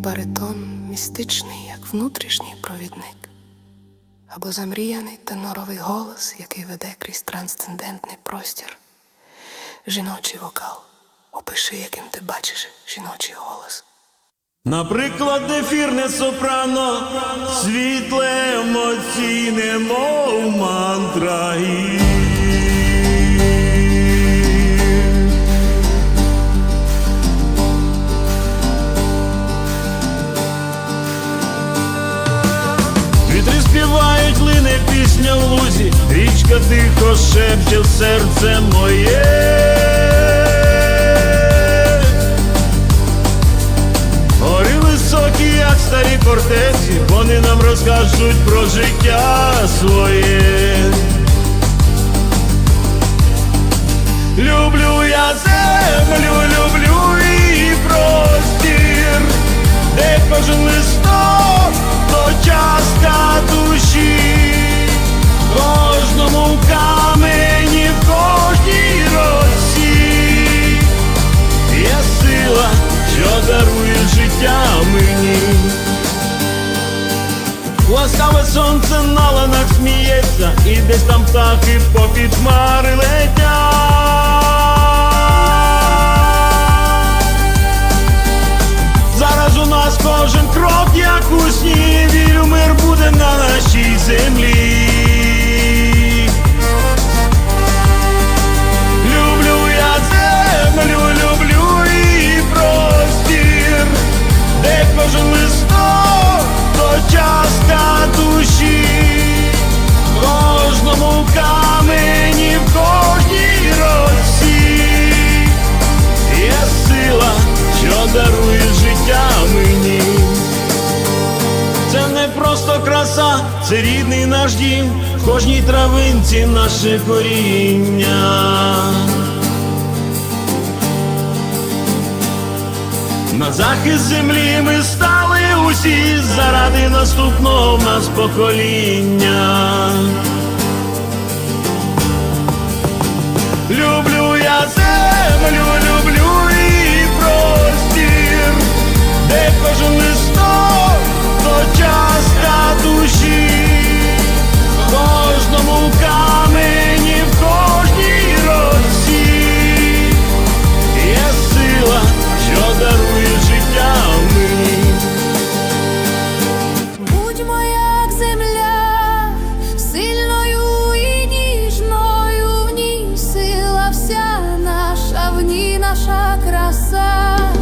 баритон містичний, як внутрішній провідник, або замріяний теноровий голос, який веде крізь трансцендентний простір. Жіночий вокал. Опиши, яким ти бачиш жіночий голос. Наприклад, ефірне сопрано, світле емоційне, мов мантра. Пісня в лузі, річка тихо шепче в серце моє. Гори високі, як старі фортеці, вони нам розкажуть про життя своє. І десь там птахи попід хмари летять. Не просто краса, це рідний наш дім, в кожній травинці наше коріння. На захист землі ми стали усі заради наступного в нас покоління. Люблю я землю, люблю і простір, де кожен myself